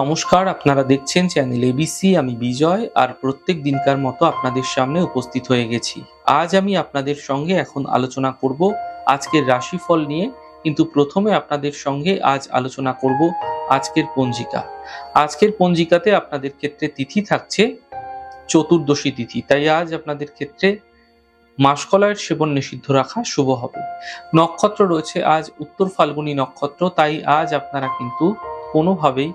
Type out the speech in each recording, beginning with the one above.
নমস্কার, আপনারা দেখছেন চ্যানেল এবিসি আমি বিজয়, আর প্রত্যেক দিনকার মতো আপনাদের সামনে উপস্থিত হয়ে গেছি। আজ আমি আপনাদের সঙ্গে এখন আলোচনা করব আজকের রাশিফল নিয়ে, কিন্তু প্রথমে আপনাদের সঙ্গে আজ আলোচনা করব আজকের পঞ্জিকা। আজকের পঞ্জিকাতে আপনাদের ক্ষেত্রে তিথি থাকছে চতুর্দশী তিথি, তাই আজ আপনাদের ক্ষেত্রে মাসকলাইয়ের সেবন নিষিদ্ধ রাখা শুভ হবে। নক্ষত্র রয়েছে আজ উত্তর ফাল্গুনী নক্ষত্র, তাই আজ আপনারা কিন্তু কোনোভাবেই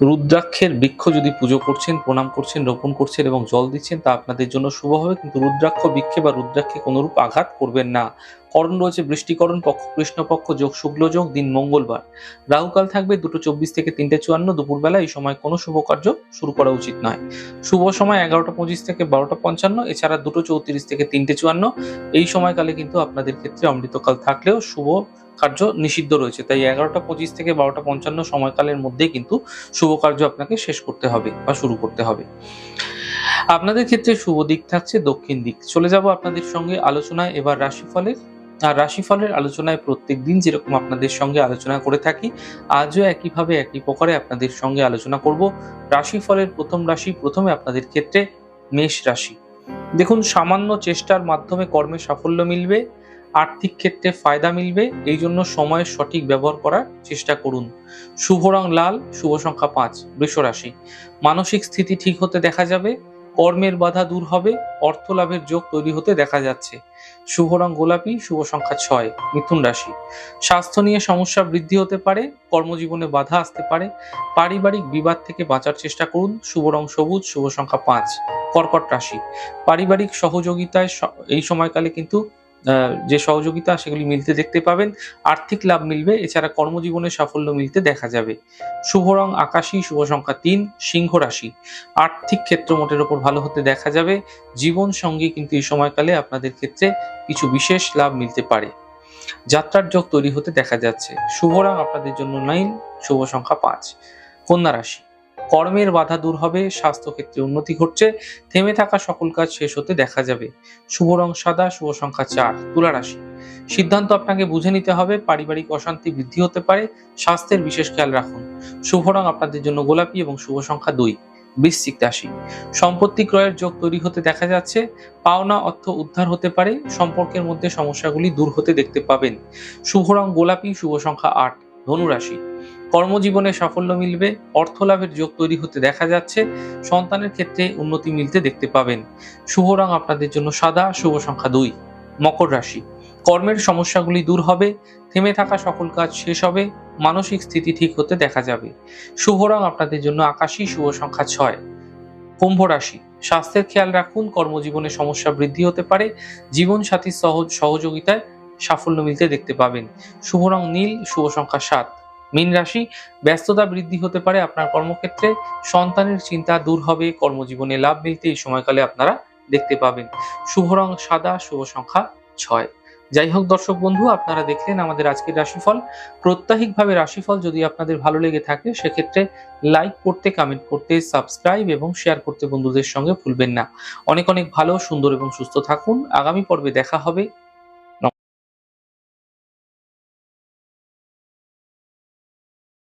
রুদ্রাক্ষের বৃক্ষ যদি পুজো করছেন, প্রণাম করছেন, রোপণ করছেন এবং জল দিচ্ছেন, তা আপনাদের জন্য শুভ হবে। কিন্তু রুদ্রাক্ষ বৃক্ষে বা রুদ্রাক্ষে কোনোরূপ আঘাত করবেন না। করণ রয়েছে বৃষ্টিকরণ পক্ষ কৃষ্ণপক্ষ, যোগ শুক্ল, যোগ দিন মঙ্গলবার। রাহুকাল থাকবে দুটো চব্বিশ থেকে তিনটে চুয়ান্ন, দুপুরবেলা এই সময় কোনো শুভ কার্য শুরু করা উচিত নয়। শুভ সময় এগারোটা পঁচিশ থেকে বারোটা পঞ্চান্ন, এছাড়া দুটো চৌত্রিশ থেকে তিনটে চুয়ান্ন। এই সময়কালে কিন্তু আপনাদের ক্ষেত্রে অমৃতকাল থাকলেও শুভ কার্য নিষিদ্ধ রয়েছে। তাই এগারোটা পঁচিশ থেকে বারোটা পঞ্চান্ন সময়কালের মধ্যেই কিন্তু শুভ কার্য আপনাকে শেষ করতে হবে বা শুরু করতে হবে। আপনাদের ক্ষেত্রে শুভ দিক থাকছে দক্ষিণ দিক। চলে যাব আপনাদের সঙ্গে আলোচনায়। এবার রাশিফলের আর রাশিফলের আলোচনায় প্রত্যেক দিন যেরকম আপনাদের সঙ্গে আলোচনা করে থাকি, আজও একইভাবে একই প্রকারে আপনাদের সঙ্গে আলোচনা করব। রাশিফলের প্রথম রাশি প্রথমে আপনাদের ক্ষেত্রে মেষ রাশি। দেখুন, সামান্য চেষ্টার মাধ্যমে কর্মে সাফল্য মিলবে। আর্থিক ক্ষেত্রে ফায়দা মিলবে, এই জন্য সময়ের সঠিক ব্যবহার করার চেষ্টা করুন। শুভ রং লাল, শুভ সংখ্যা পাঁচ, বৃষ রাশি। মানসিক স্থিতি ঠিক হতে দেখা যাবে, কর্মের বাধা দূর হবে অর্থ লাভের যোগ তৈরি হতে দেখা যাচ্ছে। শুভ রং গোলাপি, শুভ সংখ্যা ছয়, মিথুন রাশি। স্বাস্থ্য নিয়ে সমস্যা বৃদ্ধি হতে পারে, কর্মজীবনে বাধা আসতে পারে। পারিবারিক বিবাদ থেকে বাঁচার চেষ্টা করুন, শুভ রং সবুজ, শুভ সংখ্যা পাঁচ। কর্কট রাশি। পারিবারিক সহযোগিতায় এই সময়কালে কিন্তু যে সহযোগিতা সেগুলি মিলতে দেখতে পাবেন। আর্থিক লাভ মিলবে, এছাড়া কর্মজীবনে সাফল্য মিলতে দেখা যাবে। শুভ রং আকাশী, শুভ সংখ্যা তিন, সিংহ রাশি। আর্থিক ক্ষেত্র মোটের ওপর ভালো হতে দেখা যাবে। জীবন সঙ্গী কিন্তু এই সময়কালে আপনাদের ক্ষেত্রে কিছু বিশেষ লাভ মিলতে পারে। যাত্রার যোগ তৈরি হতে দেখা যাচ্ছে। শুভ রং আপনাদের জন্য নাইন, শুভ সংখ্যা পাঁচ। কন্যা রাশি। কর্মের বাধা দূর হবে স্বাস্থ্য ক্ষেত্রে উন্নতি ঘটছে, থেমে থাকা সকল কাজ শেষ হতে দেখা যাবে। শুভ রং সাদা, শুভ সংখ্যা চার, তুলা রাশি। সিদ্ধান্ত আপনাকে বুঝে নিতে হবে, পারিবারিক অশান্তি বৃদ্ধি হতে পারে, স্বাস্থ্যের বিশেষ খেয়াল রাখুন। শুভ রং আপনাদের জন্য গোলাপি এবং শুভ সংখ্যা দুই, বৃশ্চিক রাশি। সম্পত্তি ক্রয়ের যোগ তৈরি হতে দেখা যাচ্ছে, পাওনা অর্থ উদ্ধার হতে পারে, সম্পর্কের মধ্যে সমস্যাগুলি দূর হতে দেখতে পাবেন। শুভ রং গোলাপি, শুভ সংখ্যা আট, ধনু রাশি। কর্মজীবনে সাফল্য মিলবে অর্থ লাভের যোগ তৈরি হতে দেখা যাচ্ছে, সন্তানের ক্ষেত্রে উন্নতি মিলতে দেখতে পাবেন। শুভ রং আপনাদের জন্য সাদা, শুভ সংখ্যা দুই। মকর রাশি। কর্মের সমস্যাগুলি দূর হবে, থেমে থাকা সকল কাজ শেষ হবে, মানসিক স্থিতি ঠিক হতে দেখা যাবে। শুভ রং আপনাদের জন্য আকাশী, শুভ সংখ্যা ছয়। কুম্ভ রাশি। স্বাস্থ্যের খেয়াল রাখুন, কর্মজীবনে সমস্যা বৃদ্ধি হতে পারে জীবন সাথীর সহজ, সহযোগিতায় সাফল্য মিলতে দেখতে পাবেন। শুভ রং নীল, শুভ সংখ্যা সাত। মীন রাশি, ব্যস্ততা বৃদ্ধি হতে পারে আপনার কর্মক্ষেত্রে, সন্তানের চিন্তা দূর হবে, কর্মজীবনে লাভ মিলতে এই সময়কালে আপনারা দেখতে পাবেন। শুভ রং সাদা, শুভ সংখ্যা ছয়। যাই হোক দর্শক বন্ধু, আপনারা দেখলেন আমাদের আজকের রাশিফল। প্রত্যাহিকভাবে রাশিফল যদি আপনাদের ভালো লেগে থাকে, সেক্ষেত্রে লাইক করতে কমেন্ট করতে, সাবস্ক্রাইব এবং শেয়ার করতে বন্ধুদের সঙ্গে ভুলবেন না। অনেক অনেক ভালো, সুন্দর এবং সুস্থ থাকুন। আগামী পর্বে দেখা হবে।